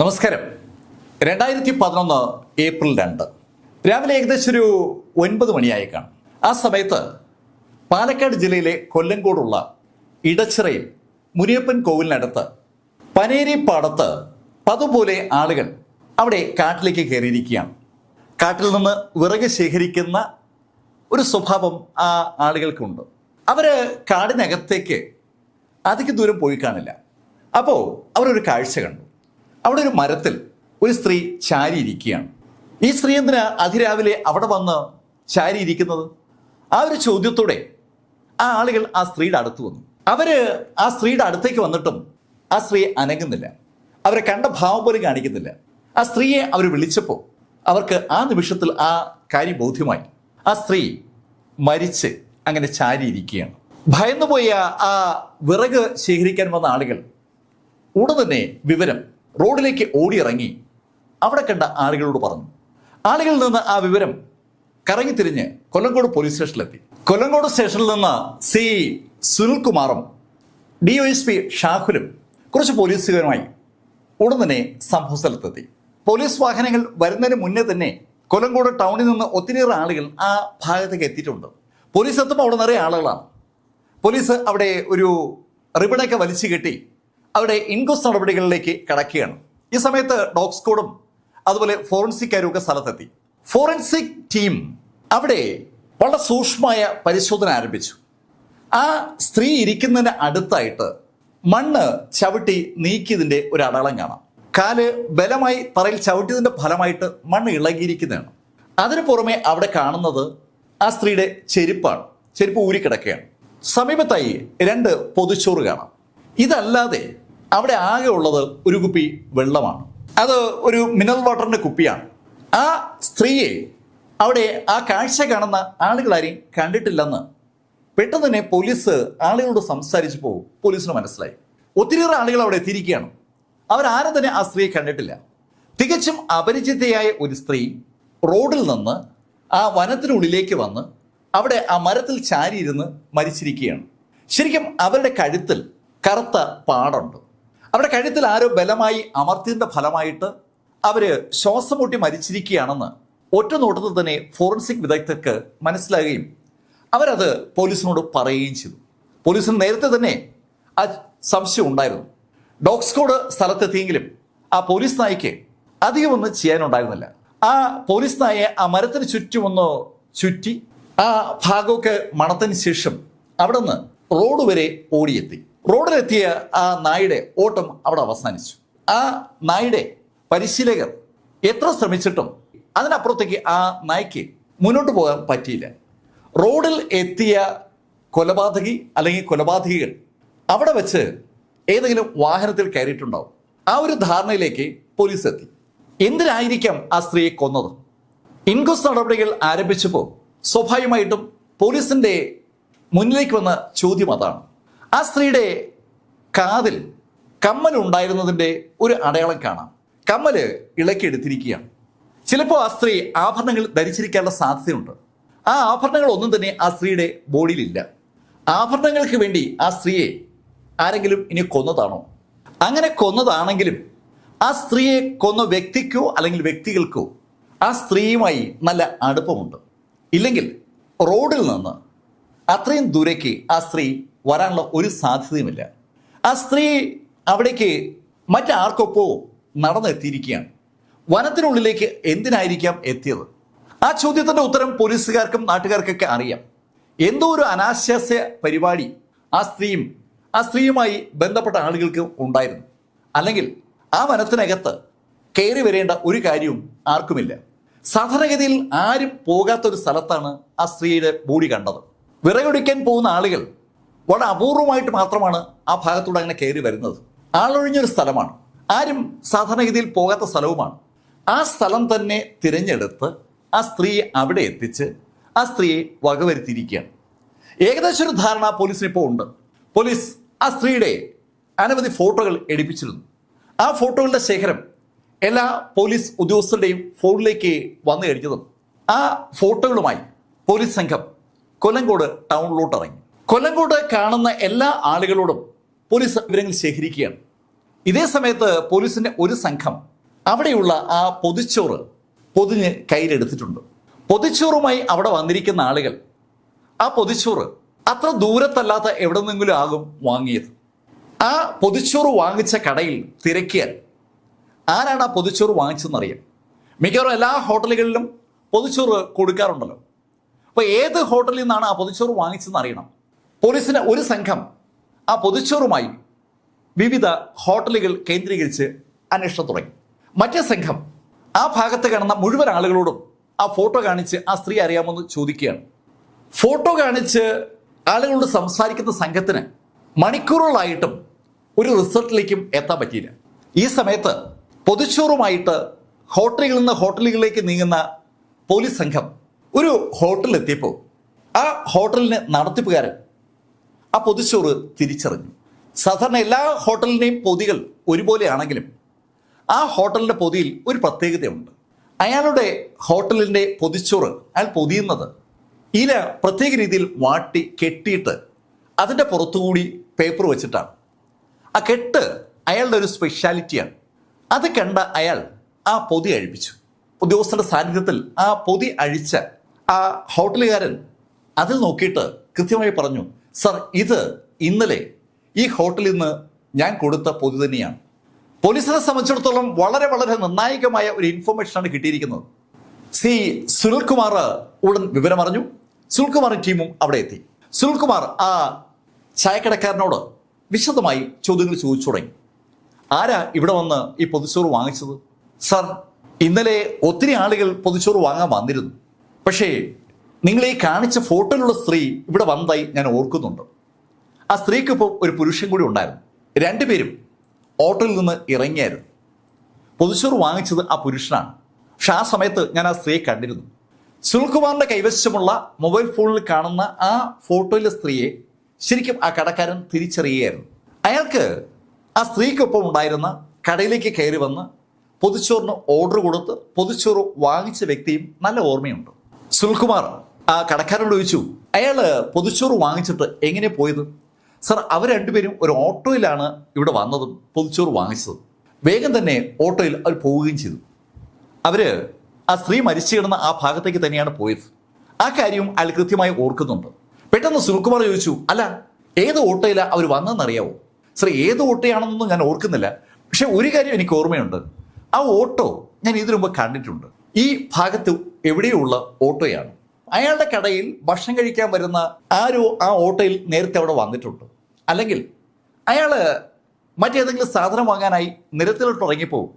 നമസ്കാരം. രണ്ടായിരത്തി പതിനൊന്ന് ഏപ്രിൽ രണ്ട്. രാവിലെ ഏകദേശം ഒരു ഒൻപത് മണിയായി കാണും. ആ സമയത്ത് പാലക്കാട് ജില്ലയിലെ കൊല്ലങ്കോടുള്ള ഇടച്ചിറയിൽ മുനിയപ്പൻ കോവിലിനടുത്ത് പനേരി പാടത്ത് പതുപോലെ ആളുകൾ അവിടെ കാട്ടിലേക്ക് കയറിയിരിക്കുകയാണ്. കാട്ടിൽ നിന്ന് വിറക് ശേഖരിക്കുന്ന ഒരു സ്വഭാവം ആ ആളുകൾക്കുണ്ട്. അവർ കാടിനകത്തേക്ക് അധിക ദൂരം പോയി കാണില്ല. അപ്പോൾ അവരൊരു കാഴ്ച കണ്ടു. അവിടെ ഒരു മരത്തിൽ ഒരു സ്ത്രീ ചാരി ഇരിക്കുകയാണ് ഈ സ്ത്രീ എന്തിനാ അതിരാവിലെ അവിടെ വന്ന് ചാരി ഇരിക്കുന്നത് ആ ഒരു ചോദ്യത്തോടെ ആ ആളുകൾ ആ സ്ത്രീയുടെ അടുത്ത് വന്നു. അവർ ആ സ്ത്രീയുടെ അടുത്തേക്ക് വന്നിട്ടും ആ സ്ത്രീയെ അനങ്ങുന്നില്ല. അവരെ കണ്ട ഭാവം പോലും കാണിക്കുന്നില്ല. ആ സ്ത്രീയെ അവർ വിളിച്ചപ്പോൾ അവർക്ക് ആ നിമിഷത്തിൽ ആ കാര്യം ബോധ്യമായി. ആ സ്ത്രീ മരിച്ച് അങ്ങനെ ചാരിയിരിക്കുകയാണ്. ഭയന്നുപോയ ആ വിറക് ശേഖരിക്കാൻ വന്ന ആളുകൾ ഉടൻ തന്നെ വിവരം റോഡിലേക്ക് ഓടിയിറങ്ങി അവിടെ കണ്ട ആളുകളോട് പറഞ്ഞു ആളുകളിൽ നിന്ന് ആ വിവരം കറങ്ങി തിരിഞ്ഞ് കൊല്ലങ്കോട് പോലീസ് സ്റ്റേഷനിലെത്തി. കൊല്ലങ്കോട് സ്റ്റേഷനിൽ നിന്ന് സി. സുനിൽകുമാറും ഡി ഒ എസ് പി ഷാഹുലും കുറച്ച് പോലീസുകാരുമായി ഉടൻ തന്നെ സംഭവ സ്ഥലത്തെത്തി. പോലീസ് വാഹനങ്ങൾ വരുന്നതിന് മുന്നേ തന്നെ കൊല്ലങ്കോട് ടൗണിൽ നിന്ന് ഒത്തിരിയേറെ ആളുകൾ ആ ഭാഗത്തേക്ക് എത്തിയിട്ടുണ്ട്. പോലീസ് എത്തുമ്പോൾ അവിടെ നിറയെ ആളുകളാണ്. പോലീസ് അവിടെ ഒരു റിബണൊക്കെ വലിച്ചു കെട്ടി അവിടെ ഇൻക്വസ്റ്റ് നടപടികളിലേക്ക് കടക്കുകയാണ്. ഈ സമയത്ത് ഡോഗ് സ്ക്വാഡും അതുപോലെ ഫോറൻസിക്കാരും ഒക്കെ സ്ഥലത്തെത്തി. ഫോറൻസിക് ടീം അവിടെ വളരെ സൂക്ഷ്മമായ പരിശോധന ആരംഭിച്ചു. ആ സ്ത്രീ ഇരിക്കുന്നതിന് അടുത്തായിട്ട് മണ്ണ് ചവിട്ടി നീക്കിയതിന്റെ ഒരു അടയാളം കാണാം. കാൽ ബലമായി തറയിൽ ചവിട്ടിയതിന്റെ ഫലമായിട്ട് മണ്ണ് ഇളകിയിരിക്കുന്നതാണ്. അതിനു പുറമെ അവിടെ കാണുന്നത് ആ സ്ത്രീയുടെ ചെരുപ്പാണ്. ചെരുപ്പ് ഊരിക്കിടക്കുകയാണ്. സമീപത്തായി രണ്ട് പൊതുച്ചോറ് കാണാം. ഇതല്ലാതെ അവിടെ ആകെ ഉള്ളത് ഒരു കുപ്പി വെള്ളമാണ്. അത് ഒരു മിനറൽ വാട്ടറിന്റെ കുപ്പിയാണ്. ആ സ്ത്രീയെ അവിടെ ആ കാഴ്ച കാണുന്ന ആളുകളാരെയും കണ്ടിട്ടില്ലെന്ന് പെട്ടെന്ന് തന്നെ പോലീസ് ആളുകളോട് സംസാരിച്ചപ്പോൾ പോലീസിന് മനസ്സിലായി. ഒത്തിരിയേറെ ആളുകൾ അവിടെ എത്തിയിരിക്കുകയാണ്. അവരാരും തന്നെ ആ സ്ത്രീയെ കണ്ടിട്ടില്ല. തികച്ചും അപരിചിതയായ ഒരു സ്ത്രീ റോഡിൽ നിന്ന് ആ വനത്തിനുള്ളിലേക്ക് വന്ന് അവിടെ ആ മരത്തിൽ ചാരിയിരുന്ന് മരിച്ചിരിക്കുകയാണ്. ശരിക്കും അവരുടെ കഴുത്തിൽ കറുത്ത പാടുണ്ട്. അവരുടെ കഴുത്തിൽ ആരോ ബലമായി അമർത്തിയതിന്റെ ഫലമായിട്ട് അവർ ശ്വാസം മുട്ടി മരിച്ചിരിക്കുകയാണെന്ന് ഒറ്റ നോട്ടത്തിൽ തന്നെ ഫോറൻസിക് വിദഗ്ധർക്ക് മനസ്സിലാകുകയും അവരത് പോലീസിനോട് പറയുകയും ചെയ്തു. പോലീസിന് നേരത്തെ തന്നെ ആ സംശയം ഉണ്ടായിരുന്നു. ഡോഗ് സ്ഥലത്തെത്തിയെങ്കിലും ആ പോലീസ് നായ്ക്ക് അധികമൊന്നും ചെയ്യാനുണ്ടായിരുന്നില്ല. ആ പോലീസ് നായെ ആ മരത്തിന് ചുറ്റും ഒന്ന് ചുറ്റി ആ ഭാഗമൊക്കെ മണത്തിന് ശേഷം അവിടെ നിന്ന് റോഡ് വരെ ഓടിയെത്തി. റോഡിലെത്തിയ ആ നായുടെ ഓട്ടം അവിടെ അവസാനിച്ചു. ആ നായുടെ പരിശീലകർ എത്ര ശ്രമിച്ചിട്ടും അതിനപ്പുറത്തേക്ക് ആ നായ്ക്ക് മുന്നോട്ട് പോകാൻ പറ്റിയില്ല. റോഡിൽ എത്തിയ കൊലപാതകി അല്ലെങ്കിൽ കൊലപാതകികൾ അവിടെ വെച്ച് ഏതെങ്കിലും വാഹനത്തിൽ കയറിയിട്ടുണ്ടാവും. ആ ഒരു ധാരണയിലേക്ക് പോലീസ് എത്തി. എന്തിനായിരിക്കാം ആ സ്ത്രീയെ കൊന്നത്? ഇൻക്വസ്റ്റ് നടപടികൾ ആരംഭിച്ചപ്പോൾ സ്വാഭാവികമായിട്ടും പോലീസിന്റെ മുന്നിലേക്ക് വന്ന ചോദ്യം അതാണ്. ആ സ്ത്രീയുടെ കാതിൽ കമ്മൽ ഉണ്ടായിരുന്നതിന്റെ ഒരു അടയാളം കാണാം. കമ്മൽ ഇളക്കിയെടുത്തിരിക്കുകയാണ് ചിലപ്പോൾ ആ സ്ത്രീ ആഭരണങ്ങൾ ധരിച്ചിരിക്കാനുള്ള സാധ്യതയുണ്ട്. ആ ആഭരണങ്ങൾ ഒന്നും തന്നെ ആ സ്ത്രീയുടെ ബോഡിയിലില്ല. ആഭരണങ്ങൾക്ക് വേണ്ടി ആ സ്ത്രീയെ ആരെങ്കിലും ഇനി കൊന്നതാണോ? അങ്ങനെ കൊന്നതാണെങ്കിലും ആ സ്ത്രീയെ കൊന്ന വ്യക്തിക്കോ അല്ലെങ്കിൽ വ്യക്തികൾക്കോ ആ സ്ത്രീയുമായി നല്ല അടുപ്പമുണ്ട്. ഇല്ലെങ്കിൽ റോഡിൽ നിന്ന് അത്രയും ദൂരേക്ക് ആ സ്ത്രീ വരാനുള്ള ഒരു സാധ്യതയുമില്ല. ആ സ്ത്രീ അവിടേക്ക് മറ്റാർക്കൊപ്പോ നടന്നെത്തിയിരിക്കുകയാണ്. വനത്തിനുള്ളിലേക്ക് എന്തിനായിരിക്കാം എത്തിയത്? ആ ചോദ്യത്തിന്റെ ഉത്തരം പോലീസുകാർക്കും നാട്ടുകാർക്കൊക്കെ അറിയാം. എന്തോ ഒരു അനാശാസ്യ പരിപാടി ആ സ്ത്രീയും ആ സ്ത്രീയുമായി ബന്ധപ്പെട്ട ആളുകൾക്ക് ഉണ്ടായിരുന്നു. അല്ലെങ്കിൽ ആ വനത്തിനകത്ത് കയറി വരേണ്ട ഒരു കാര്യവും ആർക്കുമില്ല. സാധാരണഗതിയിൽ ആരും പോകാത്ത ഒരു സ്ഥലത്താണ് ആ സ്ത്രീയുടെ ബോഡി കണ്ടത്. വിറകൊടിക്കാൻ പോകുന്ന ആളുകൾ വളരെ അപൂർവമായിട്ട് മാത്രമാണ് ആ ഭാഗത്തൂടെ അങ്ങനെ കയറി വരുന്നത്. ആളൊഴിഞ്ഞൊരു സ്ഥലമാണ്. ആരും സാധാരണഗതിയിൽ പോകാത്ത സ്ഥലവുമാണ്. ആ സ്ഥലം തന്നെ തിരഞ്ഞെടുത്ത് ആ സ്ത്രീയെ അവിടെ എത്തിച്ച് ആ സ്ത്രീയെ വകവരുത്തിയിരിക്കുകയാണ്. ഏകദേശം ഒരു ധാരണ പോലീസിന് ഇപ്പോൾ ഉണ്ട്. പോലീസ് ആ സ്ത്രീയുടെ അനവധി ഫോട്ടോകൾ എടുപ്പിച്ചിരുന്നു. ആ ഫോട്ടോകളുടെ ശേഖരം എല്ലാ പോലീസ് ഉദ്യോഗസ്ഥരുടെയും ഫോണിലേക്ക് വന്നു കഴിഞ്ഞതും ആ ഫോട്ടോകളുമായി പോലീസ് സംഘം കൊല്ലങ്കോട് ടൗണിലോട്ട് ഇറങ്ങി. കൊല്ലങ്കോട് കാണുന്ന എല്ലാ ആളുകളോടും പോലീസ് വിവരങ്ങൾ ശേഖരിക്കുകയാണ്. ഇതേ സമയത്ത് പോലീസിന്റെ ഒരു സംഘം അവിടെയുള്ള ആ പൊതിച്ചോറ് പൊതിഞ്ഞ് കയ്യിലെടുത്തിട്ടുണ്ട്. പൊതിച്ചോറുമായി അവിടെ വന്നിരിക്കുന്ന ആളുകൾ ആ പൊതിച്ചോറ് അത്ര ദൂരത്തല്ലാത്ത എവിടെ നിന്നെങ്കിലും ആകും വാങ്ങിയത്. ആ പൊതിച്ചോറ് വാങ്ങിച്ച കടയിൽ തിരക്കിയാൽ ആരാണ് ആ പൊതിച്ചോറ് വാങ്ങിച്ചതെന്നറിയാം. മിക്കവാറും എല്ലാ ഹോട്ടലുകളിലും പൊതിച്ചോറ് കൊടുക്കാറുണ്ടല്ലോ. അപ്പോൾ ഏത് ഹോട്ടലിൽ നിന്നാണ് ആ പൊതിച്ചോറ് വാങ്ങിച്ചതെന്ന് അറിയണം പോലീസിന് ഒരു സംഘം ആ പൊതുച്ചോറുമായി വിവിധ ഹോട്ടലുകൾ കേന്ദ്രീകരിച്ച് അന്വേഷണം തുടങ്ങി. മറ്റേ സംഘം ആ ഭാഗത്ത് കാണുന്ന മുഴുവൻ ആളുകളോടും ആ ഫോട്ടോ കാണിച്ച് ആ സ്ത്രീ അറിയാമെന്ന് ചോദിക്കുകയാണ്. ഫോട്ടോ കാണിച്ച് ആളുകളോട് സംസാരിക്കുന്ന സംഘത്തിന് മണിക്കൂറുകളായിട്ടും ഒരു റിസൾട്ടിലേക്കും എത്താൻ പറ്റിയില്ല. ഈ സമയത്ത് പൊതുച്ചോറുമായിട്ട് ഹോട്ടലുകളിൽ നിന്ന് ഹോട്ടലുകളിലേക്ക് നീങ്ങുന്ന പോലീസ് സംഘം ഒരു ഹോട്ടലിലെത്തിയപ്പോൾ ആ ഹോട്ടലിന് നടത്തിപ്പുകാരൻ ആ പൊതിച്ചോറ് തിരിച്ചറിഞ്ഞു. സാധാരണ എല്ലാ ഹോട്ടലിന്റെയും പൊതികൾ ഒരുപോലെയാണെങ്കിലും ആ ഹോട്ടലിന്റെ പൊതിയിൽ ഒരു പ്രത്യേകതയുണ്ട്. അയാളുടെ ഹോട്ടലിന്റെ പൊതിച്ചോറ് അയാൾ പൊതിയുന്നത് ഇല പ്രത്യേക രീതിയിൽ വാട്ടി കെട്ടിയിട്ട് അതിന്റെ പുറത്തുകൂടി പേപ്പർ വെച്ചിട്ടാണ്. ആ കെട്ട് അയാളുടെ ഒരു സ്പെഷ്യാലിറ്റിയാണ് അത് കണ്ട അയാൾ ആ പൊതി അഴിപ്പിച്ചു. ഉദ്യോഗസ്ഥരുടെ സാന്നിധ്യത്തിൽ ആ പൊതി അഴിച്ച ആ ഹോട്ടലുകാരൻ അതിൽ നോക്കിയിട്ട് കൃത്യമായി പറഞ്ഞു സർ ഇത് ഇന്നലെ ഈ ഹോട്ടലിൽ നിന്ന് ഞാൻ കൊടുത്ത പൊതു തന്നെയാണ്. പോലീസിനെ സംബന്ധിച്ചിടത്തോളം വളരെ വളരെ നിർണായകമായ ഒരു ഇൻഫർമേഷനാണ് കിട്ടിയിരിക്കുന്നത്. സി സുനിൽകുമാർ ഉടൻ വിവരം അറിഞ്ഞു. സുനിൽകുമാറും ടീമും അവിടെ എത്തി. സുനിൽകുമാർ ആ ചായക്കടക്കാരനോട് വിശദമായി ചോദ്യങ്ങൾ ചോദിച്ചു തുടങ്ങി. ആരാ ഇവിടെ വന്ന് ഈ പൊതിച്ചോറ് വാങ്ങിച്ചത്? സർ ഇന്നലെ ഒത്തിരി ആളുകൾ പൊതിച്ചോറ് വാങ്ങാൻ വന്നിരുന്നു. പക്ഷേ നിങ്ങൾ ഈ കാണിച്ച ഫോട്ടോയിലുള്ള സ്ത്രീ ഇവിടെ വന്നതായി ഞാൻ ഓർക്കുന്നുണ്ട്. ആ സ്ത്രീക്ക് സ്ത്രീക്കൊപ്പം ഒരു പുരുഷൻ കൂടി ഉണ്ടായിരുന്നു. രണ്ടുപേരും ഓട്ടോയിൽ നിന്ന് ഇറങ്ങിയായിരുന്നു. പൊതുച്ചോറ് വാങ്ങിച്ചത് ആ പുരുഷനാണ്. പക്ഷെ ആ സമയത്ത് ഞാൻ ആ സ്ത്രീയെ കണ്ടിരുന്നു. സുനിൽകുമാറിന്റെ കൈവശമുള്ള മൊബൈൽ ഫോണിൽ കാണുന്ന ആ ഫോട്ടോയിലെ സ്ത്രീയെ ശരിക്കും ആ കടക്കാരൻ തിരിച്ചറിയുകയായിരുന്നു. അയാൾക്ക് ആ സ്ത്രീക്കൊപ്പം ഉണ്ടായിരുന്ന കടയിലേക്ക് കയറി വന്ന് പൊതിച്ചോറിന് ഓർഡർ കൊടുത്ത് പൊതിച്ചോറ് വാങ്ങിച്ച വ്യക്തിയും നല്ല ഓർമ്മയുണ്ട്. സുനിൽകുമാർ ആ കടക്കാരോട് ചോദിച്ചു അയാൾ പൊതിച്ചോറ് വാങ്ങിച്ചിട്ട് എങ്ങനെ പോയത്? സർ അവർ രണ്ടുപേരും ഒരു ഓട്ടോയിലാണ് ഇവിടെ വന്നതും പൊതിച്ചോറ് വാങ്ങിച്ചതും. വേഗം തന്നെ ഓട്ടോയിൽ അവർ പോവുകയും ചെയ്തു. അവർ ആ സ്ത്രീ മരിച്ചു കിടന്ന ആ ഭാഗത്തേക്ക് തന്നെയാണ് പോയത്. ആ കാര്യവും അയാൾ കൃത്യമായി ഓർക്കുന്നുണ്ട്. പെട്ടെന്ന് സുനിൽകുമാർ ചോദിച്ചു അല്ല ഏത് ഓട്ടോയിലാണ് അവർ വന്നതെന്നറിയാവോ? സർ ഏത് ഓട്ടോയാണെന്നൊന്നും ഞാൻ ഓർക്കുന്നില്ല. പക്ഷെ ഒരു കാര്യം എനിക്ക് ഓർമ്മയുണ്ട്. ആ ഓട്ടോ ഞാൻ ഇതിനു മുമ്പ് കണ്ടിട്ടുണ്ട്. ഈ ഭാഗത്ത് എവിടെയുള്ള ഓട്ടോയാണ്. അയാളുടെ കടയിൽ ഭക്ഷണം കഴിക്കാൻ വരുന്ന ആരോ ആ ഓട്ടോയിൽ നേരത്തെ അവിടെ വന്നിട്ടുണ്ട്. അല്ലെങ്കിൽ അയാൾ മറ്റേതെങ്കിലും സാധനം വാങ്ങാനായി നിരത്തിലോട്ട് ഇറങ്ങിപ്പോവും.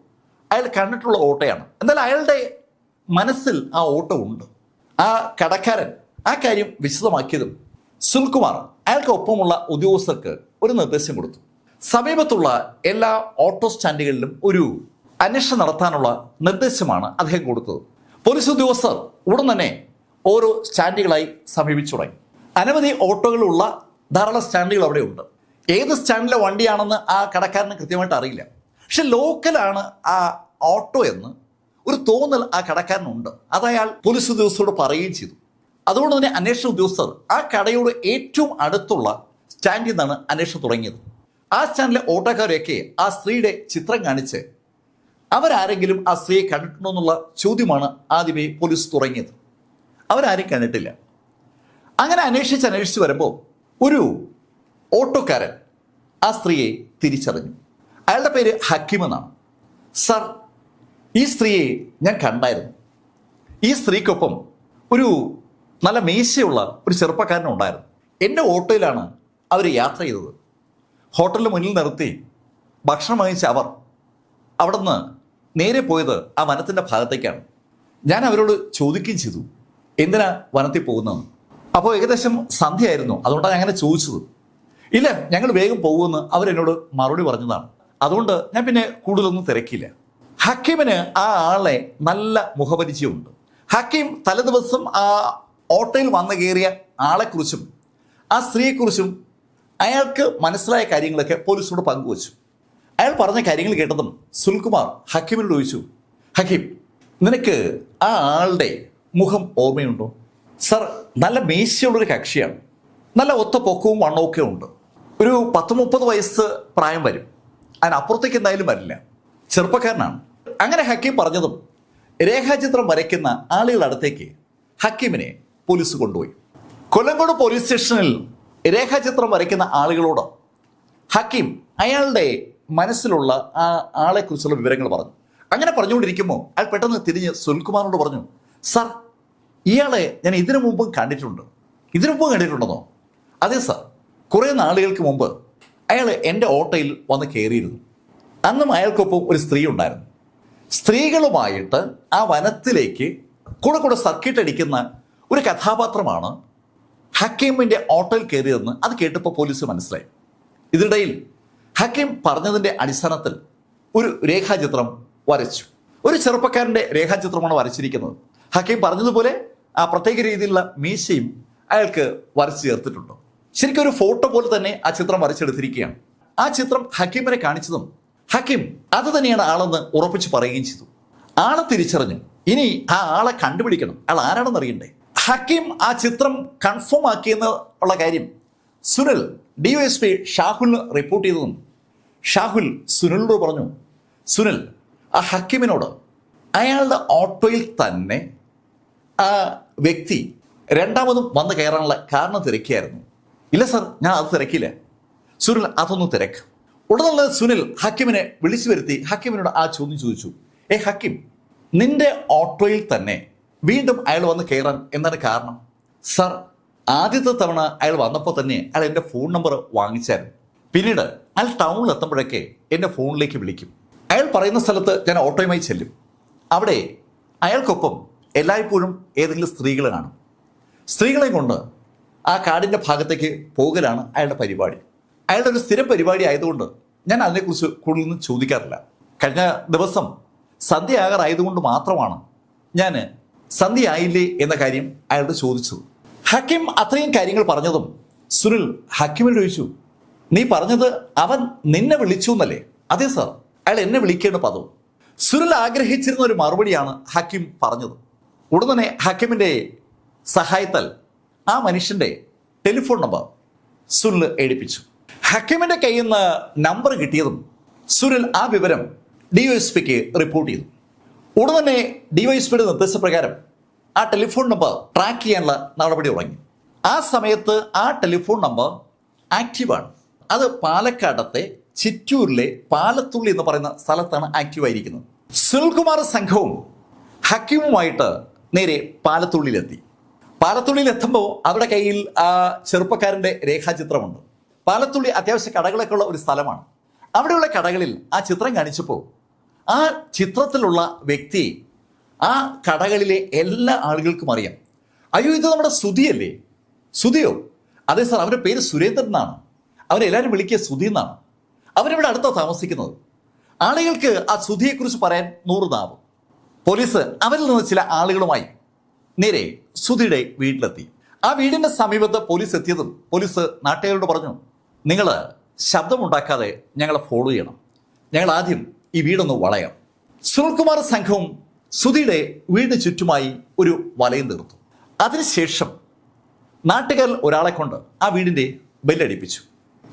അയാൾ കണ്ടിട്ടുള്ള ഓട്ടോയാണ്. എന്നാൽ അയാളുടെ മനസ്സിൽ ആ ഓട്ടോ ഉണ്ട്. ആ കടക്കാരൻ ആ കാര്യം വിശദമാക്കിയതും സുൽകുമാർ അയാൾക്ക് ഒപ്പമുള്ള ഉദ്യോഗസ്ഥർക്ക് ഒരു നിർദ്ദേശം കൊടുത്തു. സമീപത്തുള്ള എല്ലാ ഓട്ടോ സ്റ്റാൻഡുകളിലും ഒരു അന്വേഷണം നടത്താനുള്ള നിർദ്ദേശമാണ് അദ്ദേഹം കൊടുത്തത്. പോലീസ് ഉദ്യോഗസ്ഥർ ഉടൻ തന്നെ ഓരോ സ്റ്റാൻഡുകളായി സമീപിച്ചു തുടങ്ങി. അനവധി ഓട്ടോകളുള്ള ധാരാളം സ്റ്റാൻഡുകൾ അവിടെ ഉണ്ട്. ഏത് സ്റ്റാൻഡിലെ വണ്ടിയാണെന്ന് ആ കടക്കാരന് കൃത്യമായിട്ട് അറിയില്ല. പക്ഷെ ലോക്കലാണ് ആ ഓട്ടോ എന്ന് ഒരു തോന്നൽ ആ കടക്കാരനുണ്ട്. അത് അയാൾ പോലീസ് ഉദ്യോഗസ്ഥരോട് പറയുകയും ചെയ്തു. അതുകൊണ്ട് തന്നെ അന്വേഷണ ഉദ്യോഗസ്ഥർ ആ കടയോട് ഏറ്റവും അടുത്തുള്ള സ്റ്റാൻഡിൽ നിന്നാണ് അന്വേഷണം തുടങ്ങിയത്. ആ സ്റ്റാൻഡിലെ ഓട്ടോക്കാരെയൊക്കെ ആ സ്ത്രീയുടെ ചിത്രം കാണിച്ച് അവരാരെങ്കിലും ആ സ്ത്രീയെ കണ്ടിട്ടുണ്ടോ എന്നുള്ള ചോദ്യമാണ് ആദ്യമേ പോലീസ് തുടങ്ങിയത്. അവരാരും കണ്ടിട്ടില്ല. അങ്ങനെ അന്വേഷിച്ച് അന്വേഷിച്ച് വരുമ്പോൾ ഒരു ഓട്ടോക്കാരൻ ആ സ്ത്രീയെ തിരിച്ചറിഞ്ഞു. അയാളുടെ പേര് ഹക്കീം എന്നാണ്. സർ ഈ സ്ത്രീയെ ഞാൻ കണ്ടായിരുന്നു. ഈ സ്ത്രീക്കൊപ്പം ഒരു നല്ല മീശയുള്ള ഒരു ചെറുപ്പക്കാരൻ ഉണ്ടായിരുന്നു. എന്റെ ഓട്ടോയിലാണ് അവർ യാത്ര ചെയ്തത്. ഹോട്ടലിന് മുന്നിൽ നിർത്തി ഭക്ഷണം വാങ്ങിച്ച അവർ അവിടുന്ന് നേരെ പോയത് ആ വനത്തിന്റെ ഭാഗത്തേക്കാണ്. ഞാൻ അവരോട് ചോദിക്കുകയും ചെയ്തു. എന്തിനാ വനത്തിൽ പോകുന്നതെന്ന് അപ്പോൾ ഏകദേശം സന്ധ്യയായിരുന്നു. അതുകൊണ്ടാണ് ഞാൻ അങ്ങനെ ചോദിച്ചത്. ഇല്ല ഞങ്ങൾ വേഗം പോകുമെന്ന് അവരെന്നോട് മറുപടി പറഞ്ഞതാണ്. അതുകൊണ്ട് ഞാൻ പിന്നെ കൂടുതലൊന്നും തിരക്കിയില്ല. ഹക്കീമിന് ആ ആളെ നല്ല മുഖപരിചയമുണ്ട്. ഹക്കീം തലേദിവസം ആ ഓട്ടോയിൽ വന്നു കയറിയ ആളെക്കുറിച്ചും ആ സ്ത്രീയെക്കുറിച്ചും അയാൾക്ക് മനസ്സിലായ കാര്യങ്ങളൊക്കെ പോലീസിനോട് പങ്കുവച്ചു. അയാൾ പറഞ്ഞ കാര്യങ്ങൾ കേട്ടതും സുൽകുമാർ ഹക്കീമിനോട് ചോദിച്ചു ഹക്കീം നിനക്ക് ആ ആളുടെ മുഖം ഓർമ്മയുണ്ടോ? സർ നല്ല മീശയുള്ളൊരു കക്ഷിയാണ്. നല്ല ഒത്ത പൊക്കവും വണ്ണമൊക്കെ ഉണ്ട്. ഒരു പത്ത് മുപ്പത് വയസ്സ് പ്രായം വരും. അതിനപ്പുറത്തേക്ക് എന്തായാലും വരില്ല. ചെറുപ്പക്കാരനാണ്. അങ്ങനെ ഹക്കീം പറഞ്ഞതും രേഖാചിത്രം വരയ്ക്കുന്ന ആളുകളുടെ അടുത്തേക്ക് ഹക്കീമിനെ പോലീസ് കൊണ്ടുപോയി. കൊല്ലങ്കോട് പോലീസ് സ്റ്റേഷനിൽ രേഖാചിത്രം വരയ്ക്കുന്ന ആളുകളോട് ഹക്കീം അയാളുടെ മനസ്സിലുള്ള ആ ആളെക്കുറിച്ചുള്ള വിവരങ്ങൾ പറഞ്ഞു. അങ്ങനെ പറഞ്ഞുകൊണ്ടിരിക്കുമ്പോൾ അയാൾ പെട്ടെന്ന് തിരിഞ്ഞ് സുനിൽകുമാറിനോട് പറഞ്ഞു സാർ ഇയാളെ ഞാൻ ഇതിനു മുമ്പും കണ്ടിട്ടുണ്ട്. ഇതിനു മുമ്പ് കണ്ടിട്ടുണ്ടെന്നോ? അതെ സർ. കുറേ നാളുകൾക്ക് മുമ്പ് അയാൾ എന്റെ ഓട്ടോയിൽ വന്ന് കയറിയിരുന്നു. അന്നും അയാൾക്കൊപ്പം ഒരു സ്ത്രീ ഉണ്ടായിരുന്നു. സ്ത്രീകളുമായിട്ട് ആ വനത്തിലേക്ക് കൂടെ കൂടെ സർക്കിട്ട് അടിക്കുന്ന ഒരു കഥാപാത്രമാണ് ഹക്കീമിന്റെ ഓട്ടോയിൽ കയറിയതെന്ന് അത് കേട്ടപ്പോൾ പോലീസ് മനസ്സിലായി. ഇതിനിടയിൽ ഹക്കീം പറഞ്ഞതിന്റെ അടിസ്ഥാനത്തിൽ ഒരു രേഖാചിത്രം വരച്ചു. ഒരു ചെറുപ്പക്കാരന്റെ രേഖാചിത്രമാണ് വരച്ചിരിക്കുന്നത്. ഹക്കീം പറഞ്ഞതുപോലെ ആ പ്രത്യേക രീതിയിലുള്ള മീശയും അയാൾക്ക് വരച്ചു ചേർത്തിട്ടുണ്ട്. ശരിക്കും ഒരു ഫോട്ടോ പോലെ തന്നെ ആ ചിത്രം വരച്ചെടുത്തിരിക്കുകയാണ്. ആ ചിത്രം ഹക്കീമിനെ കാണിച്ചതും ഹക്കീം അത് തന്നെയാണ് ആളെന്ന് ഉറപ്പിച്ച് പറയുകയും ചെയ്തു. ആളെ തിരിച്ചറിഞ്ഞു ഇനി ആ ആളെ കണ്ടുപിടിക്കണം. അയാൾ ആരാണെന്ന് അറിയണ്ടേ? ഹക്കീം ആ ചിത്രം കൺഫേം ആക്കിയെന്ന് ഉള്ള കാര്യം സുനിൽ ഡി എസ് പി ഷാഹുലിന് റിപ്പോർട്ട് ചെയ്തതും ഷാഹുൽ സുനിലിനോട് പറഞ്ഞു സുനിൽ ആ ഹക്കീമിനോട് അയാളുടെ ഓട്ടോയിൽ തന്നെ ആ വ്യക്തി രണ്ടാമതും വന്ന് കയറാനുള്ള കാരണം തിരക്കിയായിരുന്നു. ഇല്ല സർ ഞാൻ അത് തിരക്കില്ല സുനിൽ അതൊന്നും തിരക്ക്. ഉടനുള്ള സുനിൽ ഹക്കിമിനെ വിളിച്ചു വരുത്തി ഹക്കിമിനോട് ആ ചോദ്യം ചോദിച്ചു. ഏ ഹക്കിം നിന്റെ ഓട്ടോയിൽ തന്നെ വീണ്ടും അയാൾ വന്ന് കയറാൻ എന്താണ് കാരണം? സർ ആദ്യത്തെ തവണ അയാൾ വന്നപ്പോൾ തന്നെ അയാൾ എന്റെ ഫോൺ നമ്പർ വാങ്ങിച്ചായിരുന്നു. പിന്നീട് അയാൾ ടൗണിൽ എത്തുമ്പോഴൊക്കെ എന്റെ ഫോണിലേക്ക് വിളിക്കും. അയാൾ പറയുന്ന സ്ഥലത്ത് ഞാൻ ഓട്ടോയുമായി ചെല്ലും. അവിടെ അയാൾക്കൊപ്പം എല്ലായ്പ്പോഴും ഏതെങ്കിലും സ്ത്രീകൾ കാണും. സ്ത്രീകളെ കൊണ്ട് ആ കാടിന്റെ ഭാഗത്തേക്ക് പോകലാണ് അയാളുടെ പരിപാടി. അയാളുടെ ഒരു സ്ഥിരം പരിപാടി ആയതുകൊണ്ട് ഞാൻ അതിനെക്കുറിച്ച് കൂടുതലൊന്നും ചോദിക്കാറില്ല. കഴിഞ്ഞ ദിവസം സന്ധ്യ ആകാറായതുകൊണ്ട് മാത്രമാണ് ഞാൻ സന്ധ്യ ആയില്ലേ എന്ന കാര്യം അയാളോട് ചോദിച്ചത്. ഹക്കിം അത്രയും കാര്യങ്ങൾ പറഞ്ഞതും സുനിൽ ഹക്കിമിനോട് ചോദിച്ചു നീ പറഞ്ഞത് അവൻ നിന്നെ വിളിച്ചു എന്നല്ലേ? അതെ സാർ. അയാൾ എന്നെ വിളിക്കേണ്ട പദവും സുനിൽ ആഗ്രഹിച്ചിരുന്ന ഒരു മറുപടിയാണ് ഹക്കിം പറഞ്ഞത്. ഉടനെ ഹക്കിമിന്റെ സഹായത്താൽ ആ മനുഷ്യന്റെ ടെലിഫോൺ നമ്പർ സുനിൽ എഴുപ്പിച്ചു ഹക്കിമിന്റെ കയ്യിൽ നിന്ന് നമ്പർ കിട്ടിയതും സുനിൽ ആ വിവരം ഡി എസ് പിക്ക് റിപ്പോർട്ട് ചെയ്തു. ഉടൻ തന്നെ ഡിവൈഎസ്പിയുടെ നിർദ്ദേശപ്രകാരം ആ ടെലിഫോൺ നമ്പർ ട്രാക്ക് ചെയ്യാനുള്ള നടപടി തുടങ്ങി. ആ സമയത്ത് ആ ടെലിഫോൺ നമ്പർ ആക്റ്റീവാണ് അത് പാലക്കാടത്തെ ചിറ്റൂരിലെ പാലത്തുള്ളി എന്ന് പറയുന്ന സ്ഥലത്താണ് ആക്റ്റീവായിരിക്കുന്നത് സുനിൽകുമാർ സംഘവും ഹക്കീമുമായിട്ട് നേരെ പാലത്തുള്ളിലെത്തി. പാലത്തുള്ളിയിൽ എത്തുമ്പോൾ അവരുടെ കയ്യിൽ ആ ചെറുപ്പക്കാരന്റെ രേഖാചിത്രമുണ്ട്. പാലത്തുള്ളി അത്യാവശ്യ കടകളൊക്കെ ഉള്ള ഒരു സ്ഥലമാണ്. അവിടെയുള്ള കടകളിൽ ആ ചിത്രം കാണിച്ചപ്പോൾ ആ ചിത്രത്തിലുള്ള വ്യക്തി ആ കടകളിലെ എല്ലാ ആളുകൾക്കും അറിയാം. അയ്യോ ഇത് നമ്മുടെ സുധിയല്ലേ സുധിയോ? അതെ സാർ അവരുടെ പേര് സുരേന്ദ്രൻ എന്നാണ്. അവരെല്ലാവരും വിളിക്കുക സുധി എന്നാണ്. അവരിവിടെ അടുത്താണ് താമസിക്കുന്നത്. ആളുകൾക്ക് ആ സുധിയെക്കുറിച്ച് പറയാൻ നൂറ് നാവും. പോലീസ് അവരിൽ നിന്ന് ചില ആളുകളുമായി നേരെ സുധിയുടെ വീട്ടിലെത്തി. ആ വീടിന്റെ സമീപത്ത് പോലീസ് എത്തിയതും പോലീസ് നാട്ടുകാരോട് പറഞ്ഞു നിങ്ങൾ ശബ്ദമുണ്ടാക്കാതെ ഞങ്ങളെ ഫോളോ ചെയ്യണം. ഞങ്ങൾ ആദ്യം ഈ വീടൊന്ന് വളയാം സുനിൽകുമാർ സംഘവും സുധിയുടെ വീടിന് ചുറ്റുമായി ഒരു വലയം തീർത്തു. അതിനുശേഷം നാട്ടുകാരിൽ ഒരാളെ കൊണ്ട് ആ വീടിന്റെ ബെല്ലടിപ്പിച്ചു.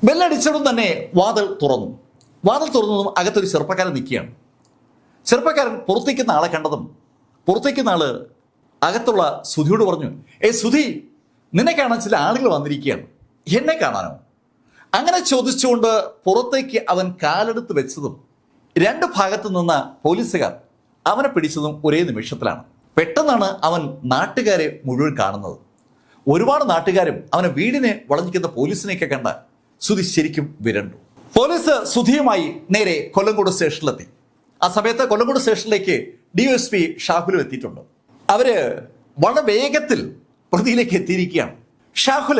ബെല്ലടിച്ചതും തന്നെ വാതിൽ തുറന്നു. വാതിൽ തുറന്നതും അകത്തൊരു ചെറുപ്പക്കാരൻ നിൽക്കുകയാണ്. ചെറുപ്പക്കാരൻ പുറത്തേക്കുന്ന ആളെ കണ്ടതും പുറത്തേക്കുന്ന ആൾ അകത്തുള്ള സുധിയോട് പറഞ്ഞു ഏ സുധി നിന്നെ കാണാൻ ചില ആളുകൾ വന്നിരിക്കുകയാണ്. എന്നെ കാണാനോ? അങ്ങനെ ചോദിച്ചുകൊണ്ട് പുറത്തേക്ക് അവൻ കാലെടുത്ത് വെച്ചതും രണ്ട് ഭാഗത്തു നിന്ന പോലീസുകാർ അവനെ പിടിച്ചതും ഒരേ നിമിഷത്തിലാണ്. പെട്ടെന്നാണ് അവൻ നാട്ടുകാരെ മുഴുവൻ കാണുന്നത്. ഒരുപാട് നാട്ടുകാരും അവനെ വീടിനെ വളഞ്ഞിക്കുന്ന പോലീസിനെയൊക്കെ കണ്ട സുധി ശരിക്കും വിരണ്ടു. പോലീസ് സുധിയുമായി നേരെ കൊല്ലങ്കോട് സ്റ്റേഷനിലെത്തി. ആ സമയത്ത് കൊല്ലങ്കോട് സ്റ്റേഷനിലേക്ക് ഡി എസ് പി ഷാഹുലും എത്തിയിട്ടുണ്ട്. അവർ വളരെ വേഗത്തിൽ പ്രതിയിലേക്ക് എത്തിയിരിക്കുകയാണ്. ഷാഹുൽ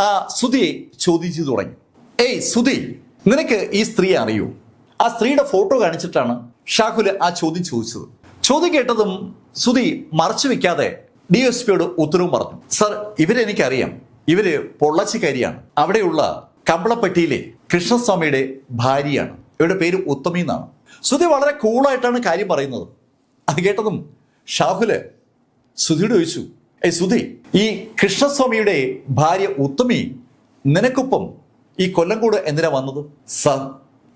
ആ സുധിയെ ചോദിച്ചു തുടങ്ങി. ഏയ് സുധി നിനക്ക് ഈ സ്ത്രീ അറിയൂ? ആ സ്ത്രീയുടെ ഫോട്ടോ കാണിച്ചിട്ടാണ് ഷാഹുൽ ആ ചോദ്യം ചോദിച്ചത്. ചോദ്യം കേട്ടതും സുധി മറച്ചു വെക്കാതെ ഡി എസ് പിയോട് ഉത്തരവും പറഞ്ഞു. സർ ഇവരെനിക്കറിയാം. ഇവർ പൊള്ളച്ചിക്കാരിയാണ്. അവിടെയുള്ള കമ്പളപ്പെട്ടിയിലെ കൃഷ്ണസ്വാമിയുടെ ഭാര്യയാണ്. ഇവരുടെ പേര് ഉത്തമി എന്നാണ്. സുധി വളരെ കൂളായിട്ടാണ് കാര്യം പറയുന്നത്. അത് കേട്ടതും ഷാഹുൽ സുധിയോട് ചോദിച്ചു ഏയ് സുധി ഈ കൃഷ്ണസ്വാമിയുടെ ഭാര്യ ഉത്തമി നിനക്കൊപ്പം ഈ കൊല്ലംകോട് എന്തിനാ വന്നത്? സർ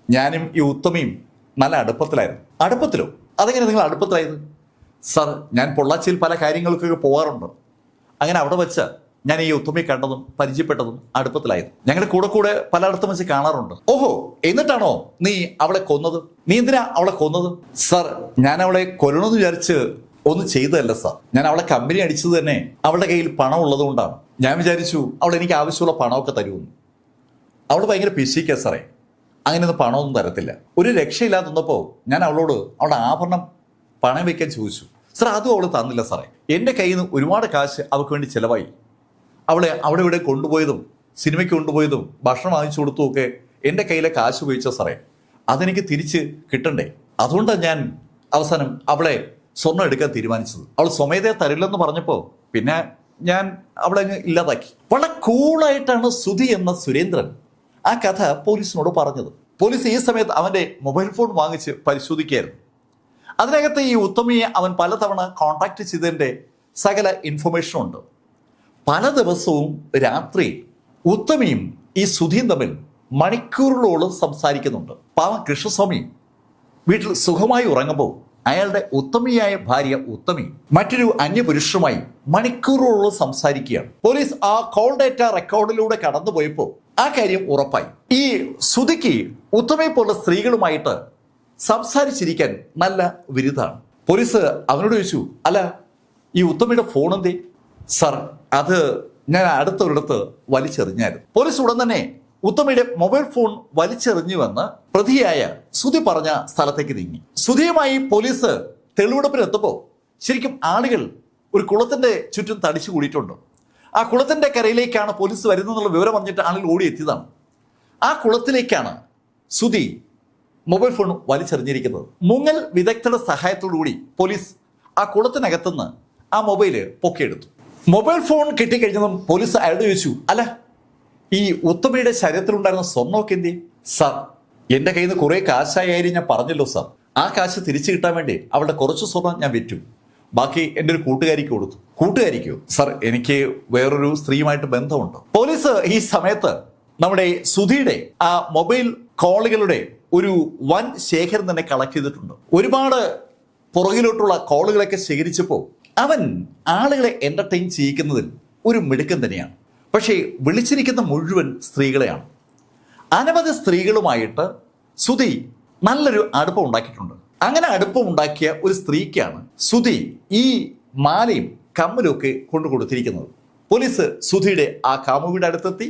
ഞാനും ഈ ഉത്തമയും നല്ല അടുപ്പത്തിലായിരുന്നു. അടുപ്പത്തിലോ? അതെങ്ങനെ നിങ്ങൾ അടുപ്പത്തിലായത്? സർ ഞാൻ പൊള്ളാച്ചിയിൽ പല കാര്യങ്ങൾക്കൊക്കെ പോകാറുണ്ട്. അങ്ങനെ അവിടെ വെച്ച് ഞാൻ ഈ ഉത്തമയെ കണ്ടതും പരിചയപ്പെട്ടതും അടുപ്പത്തിലായത് ഞങ്ങളുടെ കൂടെ കൂടെ പലയിടത്തും വെച്ച് കാണാറുണ്ട്. ഓഹോ എന്നിട്ടാണോ നീ അവളെ കൊന്നത്? നീ എന്തിനാ അവളെ കൊന്നത്? സർ ഞാൻ അവളെ കൊല്ലണമെന്ന് വിചാരിച്ച് ഒന്നും ചെയ്തതല്ല സർ. ഞാൻ അവളെ കമ്പനി അടിച്ചത് തന്നെ അവളുടെ കയ്യിൽ പണം ഉള്ളതുകൊണ്ടാണ് ഞാൻ വിചാരിച്ചു അവൾ എനിക്ക് ആവശ്യമുള്ള പണമൊക്കെ തരുമെന്ന്. അവൾ ഭയങ്കര പിശിക്കാ സാറേ. അങ്ങനെയൊന്നും പണമൊന്നും തരത്തില്ല. ഒരു രക്ഷയില്ലാതെ നിന്നപ്പോൾ ഞാൻ അവളോട് അവളുടെ ആഭരണം പണം വയ്ക്കാൻ ചോദിച്ചു. സാർ അതും അവൾ തന്നില്ല സാറേ. എന്റെ കയ്യിൽ നിന്ന് ഒരുപാട് കാശ് അവൾക്ക് വേണ്ടി ചിലവായി. അവളെ അവിടെ ഇവിടെ കൊണ്ടുപോയതും സിനിമയ്ക്ക് കൊണ്ടുപോയതും ഭക്ഷണം വാങ്ങിച്ചു കൊടുത്തുമൊക്കെ എന്റെ കയ്യിലെ കാശ് ഉപയോഗിച്ച സാറേ. അതെനിക്ക് തിരിച്ച് കിട്ടണ്ടേ? അതുകൊണ്ടാണ് ഞാൻ അവസാനം അവളെ സ്വർണം എടുക്കാൻ തീരുമാനിച്ചത്. അവൾ സ്വമേധയെ തരില്ലെന്ന് പറഞ്ഞപ്പോൾ പിന്നെ ഞാൻ അവളെ ഇല്ലാതാക്കി. വളരെ കൂളായിട്ടാണ് സുധി എന്ന സുരേന്ദ്രൻ ആ കഥ പോലീസിനോട് പറഞ്ഞത്. പോലീസ് ഈ സമയത്ത് അവന്റെ മൊബൈൽ ഫോൺ വാങ്ങിച്ച് പരിശോധിക്കുകയായിരുന്നു. അതിനകത്ത് ഈ ഉത്തമിയെ അവൻ പലതവണ കോൺടാക്ട് ചെയ്തതിന്റെ സകല ഇൻഫർമേഷനും ഉണ്ട്. പല ദിവസവും രാത്രി ഉത്തമിയും ഈ സുധീം തമ്മിൽ മണിക്കൂറുകളോളം സംസാരിക്കുന്നുണ്ട്. പാവം കൃഷ്ണസ്വാമി വീട്ടിൽ സുഖമായി ഉറങ്ങുമ്പോൾ അയാളുടെ ഉത്തമിയായ ഭാര്യ ഉത്തമി മറ്റൊരു അന്യപുരുഷനുമായി മണിക്കൂറുകളോളം സംസാരിക്കുകയാണ്. പോലീസ് ആ കോൾ ഡേറ്റ റെക്കോർഡിലൂടെ കടന്നുപോയപ്പോൾ ആ കാര്യം ഉറപ്പായി. ഈ സുധിക്ക് ഉത്തമയെ പോലുള്ള സ്ത്രീകളുമായിട്ട് സംസാരിച്ചിരിക്കാൻ നല്ല വിരുദ്ധാണ് പോലീസ് അവനോട് ചോദിച്ചു അല്ല ഈ ഉത്തമയുടെ ഫോൺ എന്തേ? സർ അത് ഞാൻ അടുത്തൊരിടത്ത് വലിച്ചെറിഞ്ഞായിരുന്നു. പോലീസ് ഉടൻ തന്നെ ഉത്തമയുടെ മൊബൈൽ ഫോൺ വലിച്ചെറിഞ്ഞുവെന്ന് പ്രതിയായ സുധി പറഞ്ഞ സ്ഥലത്തേക്ക് നീങ്ങി. സുധിയുമായി പോലീസ് തെളിവെടുപ്പിനെത്തുമ്പോൾ ശരിക്കും ആളുകൾ ഒരു കുളത്തിന്റെ ചുറ്റും തടിച്ചു കൂടിയിട്ടുണ്ട്. ആ കുളത്തിന്റെ കരയിലേക്കാണ് പോലീസ് വരുന്നതെന്നുള്ള വിവരം പറഞ്ഞിട്ട് ആളുകൾ ഓടിയെത്തിയതാണ്. ആ കുളത്തിലേക്കാണ് സുധി മൊബൈൽ ഫോൺ വലിച്ചെറിഞ്ഞിരിക്കുന്നത്. മുങ്ങൽ വിദഗ്ധരുടെ സഹായത്തോടുകൂടി പോലീസ് ആ കുളത്തിനകത്തുനിന്ന് ആ മൊബൈൽ പൊക്കിയെടുത്തു. മൊബൈൽ ഫോൺ കിട്ടിക്കഴിഞ്ഞതും പോലീസ് അയാളോട് ചോദിച്ചു അല്ല ഈ ഉത്തമയുടെ ശരീരത്തിലുണ്ടായിരുന്ന സ്വർണമൊക്കെ എന്തി സാർ എന്റെ കയ്യിൽ നിന്ന് കുറെ കാശായാലും ഞാൻ പറഞ്ഞല്ലോ സാർ. ആ കാശ് തിരിച്ചു കിട്ടാൻ വേണ്ടി അവളുടെ കുറച്ച് സ്വർണം ഞാൻ വിറ്റു. ബാക്കി എന്റെ ഒരു കൂട്ടുകാരിക്ക് കൊടുത്തു. കൂട്ടുകാരിക്കോ? സാർ എനിക്ക് വേറൊരു സ്ത്രീയുമായിട്ട് ബന്ധമുണ്ട്. പോലീസ് ഈ സമയത്ത് നമ്മുടെ സുധിയുടെ ആ മൊബൈൽ കോളുകളുടെ ഒരു വൻ ശേഖരം തന്നെ കളക്ട് ചെയ്തിട്ടുണ്ട്. ഒരുപാട് പുറകിലോട്ടുള്ള കോളുകളൊക്കെ ശേഖരിച്ചപ്പോൾ അവൻ ആളുകളെ എന്റർടൈൻ ചെയ്യിക്കുന്നതിൽ ഒരു മിടുക്കൻ തന്നെയാണ്. പക്ഷേ വിളിച്ചിരിക്കുന്ന മുഴുവൻ സ്ത്രീകളെയാണ്. അനവധി സ്ത്രീകളുമായിട്ട് സുധി നല്ലൊരു അടുപ്പം ഉണ്ടാക്കിയിട്ടുണ്ട്. അങ്ങനെ അടുപ്പം ഉണ്ടാക്കിയ ഒരു സ്ത്രീക്കാണ് സുധി ഈ മാലയും കമ്മലും ഒക്കെ കൊണ്ടു കൊടുത്തിരിക്കുന്നത്. പോലീസ് സുധിയുടെ ആ കാമുകിയുടെ അടുത്തെത്തി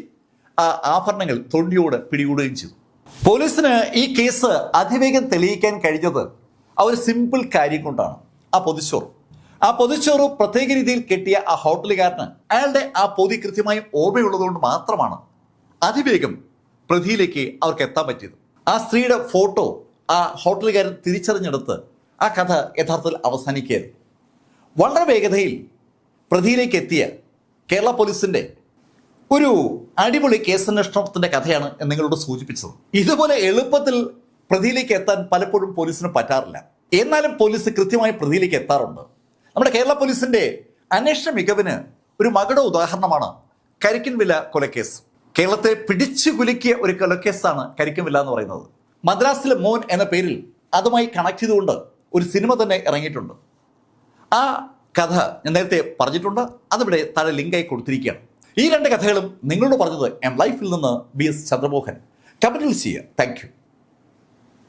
ആ ആഭരണങ്ങൾ തൊണ്ടിയോട് പിടികൂടുകയും ചെയ്തു. പോലീസിന് ഈ കേസ് അതിവേഗം തെളിയിക്കാൻ കഴിഞ്ഞത് ആ ഒരു സിമ്പിൾ കാര്യം കൊണ്ടാണ് ആ പൊതിച്ചോറ്. ആ പൊതിച്ചോറ് പ്രത്യേക രീതിയിൽ കെട്ടിയ ആ ഹോട്ടലുകാരന് അയാളുടെ ആ പൊതി കൃത്യമായി ഓർമ്മയുള്ളതുകൊണ്ട് മാത്രമാണ് അതിവേഗം പ്രതിയിലേക്ക് അവർക്ക് എത്താൻ പറ്റിയത്. ആ സ്ത്രീയുടെ ഫോട്ടോ ആ ഹോട്ടലുകാരൻ തിരിച്ചറിഞ്ഞെടുത്ത് ആ കഥ യഥാർത്ഥത്തിൽ അവസാനിക്കുകയായിരുന്നു. വളരെ വേഗതയിൽ പ്രതിയിലേക്ക് എത്തിയ കേരള പോലീസിന്റെ ഒരു അടിപൊളി കേസന്വേഷണത്തിന്റെ കഥയാണ് നിങ്ങളോട് സൂചിപ്പിച്ചത്. ഇതുപോലെ എളുപ്പത്തിൽ പ്രതിയിലേക്ക് എത്താൻ പലപ്പോഴും പോലീസിന് പറ്റാറില്ല. എന്നാലും പോലീസ് കൃത്യമായി പ്രതിയിലേക്ക് എത്താറുണ്ട്. നമ്മുടെ കേരള പോലീസിന്റെ അന്വേഷണ മികവിന് ഒരു മകട ഉദാഹരണമാണ് കരിക്കിൻവില കൊലക്കേസ്. കേരളത്തെ പിടിച്ചു കുലുക്കിയ ഒരു കൊലക്കേസാണ് കരിക്കിൻവില എന്ന് പറയുന്നത്. മദ്രാസിലെ മോൻ എന്ന പേരിൽ അതുമായി കണക്ട് ചെയ്തുകൊണ്ട് ഒരു സിനിമ തന്നെ ഇറങ്ങിയിട്ടുണ്ട്. ആ കഥ ഞാൻ നേരത്തെ പറഞ്ഞിട്ടുണ്ട് അതിവിടെ താഴെ ലിങ്കായി കൊടുത്തിരിക്കുകയാണ്. ഈ രണ്ട് കഥകളും നിങ്ങളോട് പറഞ്ഞത് എം ലൈഫിൽ നിന്ന് ബി എസ് ചന്ദ്രമോഹൻ. കമന്റിൽ ചെയ്യുക താങ്ക് യു